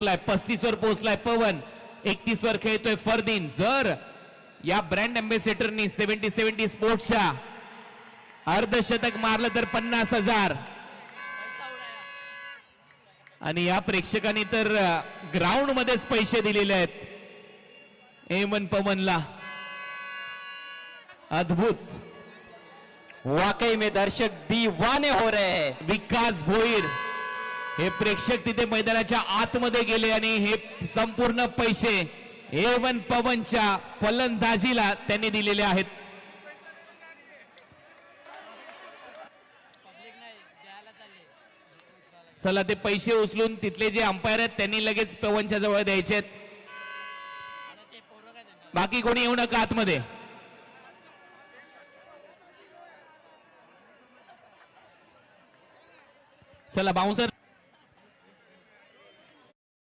पस्तीस वर पोहोचलाय पवन. एकतीस वर खेळतोय फरदीन. जर या ब्रँड अम्बेसेडरनी सेव्हन्टी सेव्हन्टी स्पोर्ट्सच्या अर्धशतक मारलं तर पन्नास हजार. आणि या प्रेक्षकांनी तर ग्राउंड मध्येच पैसे दिलेले आहेत. एमन पवनला. अद्भुत. वाकई में दर्शक दीवाने हो रहे हैं. विकास भोईर. हे प्रेक्षक तिथे मैदानाच्या आतमध्ये गेले आणि हे संपूर्ण पैसे ए वन पवनच्या फलंदाजीला त्यांनी दिलेले आहेत. चला ते पैसे उचलून तिथले जे अंपायर आहेत त्यांनी लगेच पवनच्या जवळ द्यायचे आहेत. बाकी कोणी येऊ नका आतमध्ये. चला बाउन्सर